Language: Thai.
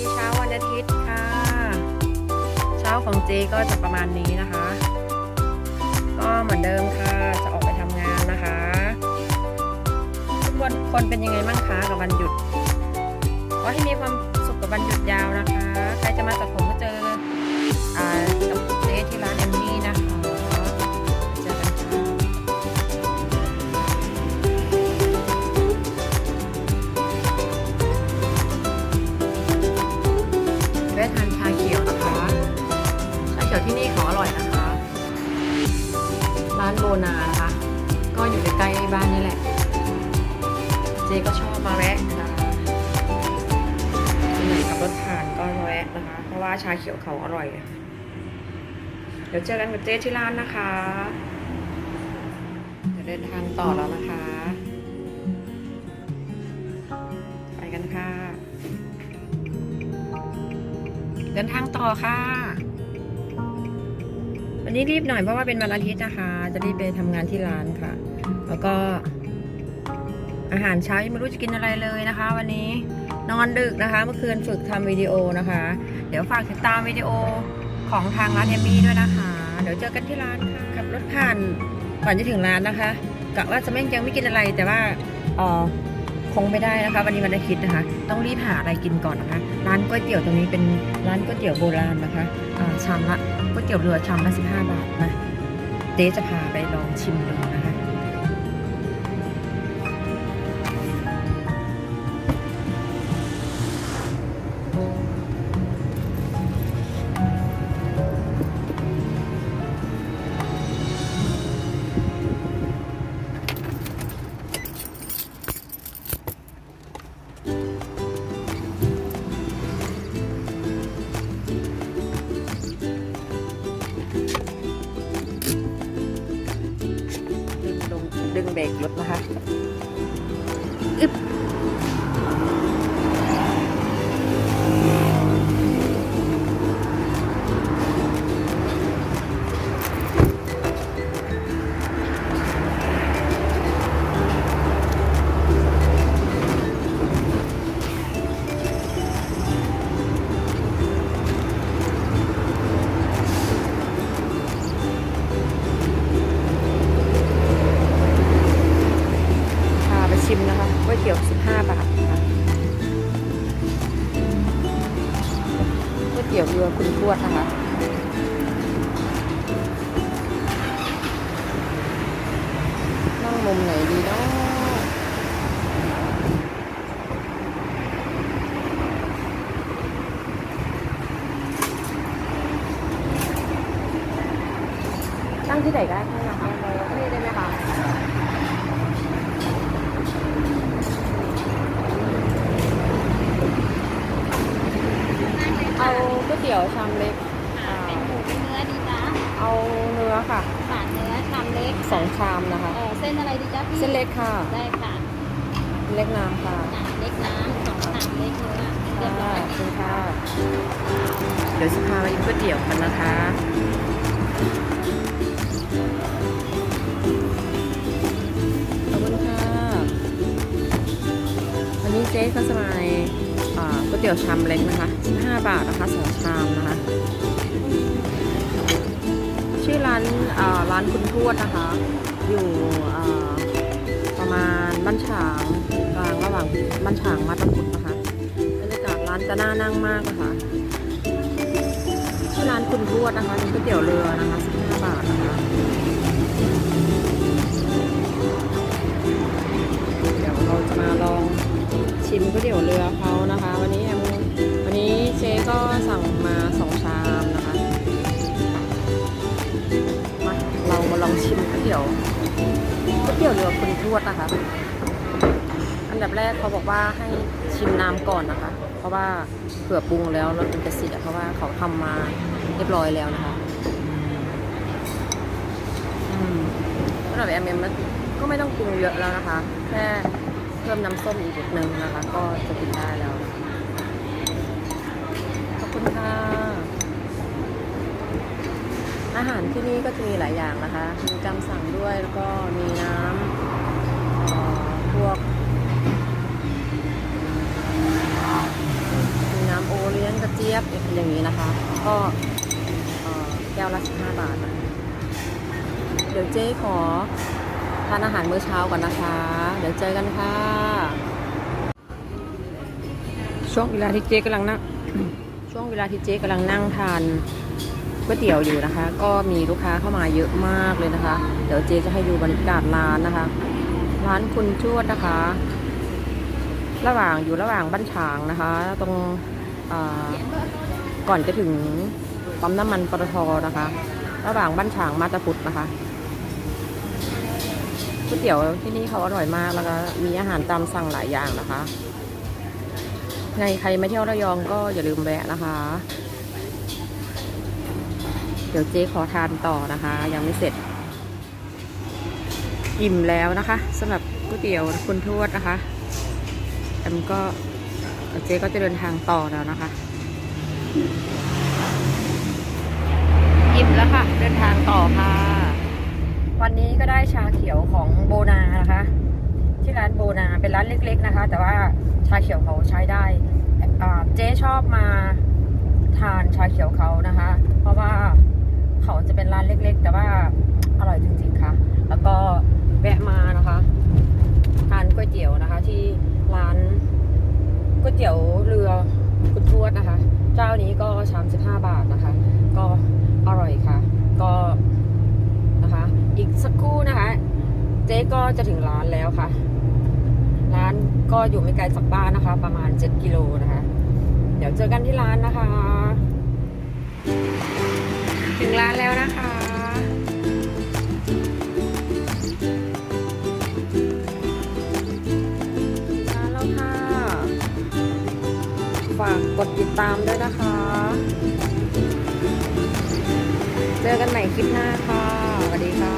ดีเช้าวันอาทิตย์ค่ะ เช้าของเจก็จะประมาณนี้นะคะ ก็เหมือนเดิมค่ะจะออกไปทำงานนะคะทุกคนคนเป็นยังไงบ้างคะกับวันหยุดขอให้มีความสุขกับวันหยุดยาวนะคะ ใครจะมาตัดผม เจก็ชอบมาแวะค่ะเหนกับรถผ่านก็มาแวะนะคะ เพราะว่าชาเขียวเขาอร่อย เดี๋ยวเจอกันกับเจ๊ที่ร้านนะคะเดี๋ยวเดินทางต่อแล้วนะคะ ไปกันค่ะ เดินทางต่อค่ะ วันนี้รีบหน่อยเพราะว่าเป็นวันอาทิตย์นะคะ จะรีบไปทำงานที่ร้านค่ะ แล้วก็ อาหารเช้ายังไม่รู้จะกินอะไรเลยนะคะ วันนี้นอนดึกนะคะ เมื่อคืนฝึกทำวิดีโอนะคะ เดี๋ยวฝากติดตามวิดีโอของทางร้านเอมี่ด้วยนะคะ เดี๋ยวเจอกันที่ร้านค่ะขับรถผ่านก่อนจะถึงร้านนะคะกะว่าจะไม่ยังไม่กินอะไรแต่ว่าออคงไม่ได้นะคะ วันนี้วันอาทิตย์นะคะ ต้องรีบหาอะไรกินก่อนนะคะ ร้านก๋วยเตี๋ยวตรงนี้เป็นร้านก๋วยเตี๋ยวโบราณนะคะชามละก๋วยเตี๋ยวเรือชามละ15บาทนะเจ๊จะพาไปลองชิมดูนะคะ รกรถนะคะ ตี๋ยวเรือคุณทวดนะคะนั่งมุมไหนดีเนาะตั้งที่ไหนก็ได้ทั้งนะคะนี่ได้ไหมคะ เอาก๋วยเตี๋ยวชามเล็กค่ะเป็นหมูเป็นเนื้อดีจ้าเอาเนื้อค่ะฝานเนื้อชามเล็กสองชามนะคะ เออเส้นอะไรดีจ้าพี่เส้นเล็กค่ะ ได้ค่ะเล็กน้ำค่ะอะเล็กน้ำสองชามเล็กเนื้อเรียบร้ค่ะอยขอบคุณค่ะ เดี๋ยวจะพาไปกินก๋วยเตี๋ยวกันนะคะ ขอบคุณค่ะ วันนี้เจ๊ก็สมายอ่า ก๋วยเตี๋ยวชามเล็กนะคะ 15 บาทนะคะสองชามนะคะ ชื่อร้านอ่าร้านคุณทวดนะคะ อยู่อ่าประมาณบ้านฉางกลางระหว่างบ้านฉางมาตะพุดนะคะบรรยากาศร้านจะน่านั่งมากนะคะชื่อร้านคุณทวดนะคะก๋วยเตี๋ยวเรือนะคะ 15 บาทนะคะ ชิมก๋วยเตี๋ยวก๋วยเตี๋ยวเรือคุณทวดนะคะ อันดับแรกเขาบอกว่าให้ชิมน้ำก่อนนะคะ เพราะว่าเผื่อปรุงแล้วรสมันจะเสียเพราะว่าเขาทำมาเรียบร้อยแล้วนะคะอืมสำหรับแอมเอ็มก็ไม่ต้องปรุงเยอะแล้วนะคะ แค่เพิ่มน้ำส้มอีกนิดนึงนะคะ ก็จะกินได้แล้ว ขอบคุณค่ะ อาหารที่นี่ก็จะมีหลายอย่างนะคะ มีจำสั่งด้วยแล้วก็มีน้ำเอ่อพวกมีน้ำโอเลี้จี๊ยบอย่างนี้นะคะ ก็เอ่อแก้วละ15บาทนะเดี๋ยวเจ๊ขอทานอาหารมื้อเช้าก่อนนะคะ เดี๋ยวเจอกันค่ะ ช่วงเวลาที่เจ๊กำลังนั่งช่วงเวลาที่เจ๊กำลังนั่งทาน ก๋วยเตี๋ยวอยู่นะคะ ก็มีลูกค้าเข้ามาเยอะมากเลยนะคะ เดี๋ยวเจ๊จะให้ดูบรรยากาศร้านนะคะ ร้านคุณชวดนะคะ ระหว่างอยู่ระหว่างบ้านฉางนะคะ ตรงก่อนจะถึงปั๊มน้ำมันปตทนะคะ ระหว่างบ้านฉางมาตาพุทธนะคะก๋วยเตี๋ยวที่นี่เขาอร่อยมากแล้วก็มีอาหารตามสั่งหลายอย่างนะคะในใครมาเที่ยวระยองก็อย่าลืมแวะนะคะ เดี๋ยวเจ๊ขอทานต่อนะคะ ยังไม่เสร็จ อิ่มแล้วนะคะสำหรับก๋วยเตี๋ยวคุณทวดนะคะแอมก็เจ๊ก็จะเดินทางต่อแล้วนะคะอิ่มแล้วค่ะ เดินทางต่อค่ะ วันนี้ก็ได้ชาเขียวของโบนานะคะ ที่ร้านโบนาเป็นร้านเล็ก ๆ นะคะ แต่ว่าชาเขียวเขาใช้ได้เจ๊ชอบมาทานชาเขียวเขานะคะ เพราะว่า เขาจะเป็นร้านเล็ก ๆ แต่ว่าอร่อยจริงๆค่ะ แล้วก็แวะมานะคะทานก๋วยเตี๋ยวนะคะ ที่ร้านก๋วยเตี๋ยวเรือคุณทวดนะคะ เจ้านี้ก็ชามสิบห้าบาทนะคะ ก็อร่อยค่ะ ก็นะคะ อีกสักครู่นะคะ เจ๊ก็จะถึงร้านแล้วค่ะ ร้านก็อยู่ไม่ไกลจากบ้านนะคะ ประมาณ 7 กิโลนะคะ เดี๋ยวเจอกันที่ร้านนะคะ ถึงร้านแล้วนะคะ ร้านแล้วค่ะ ฝากกดติดตามด้วยนะคะ เจอกันใหม่คลิปหน้าค่ะ สวัสดีค่ะ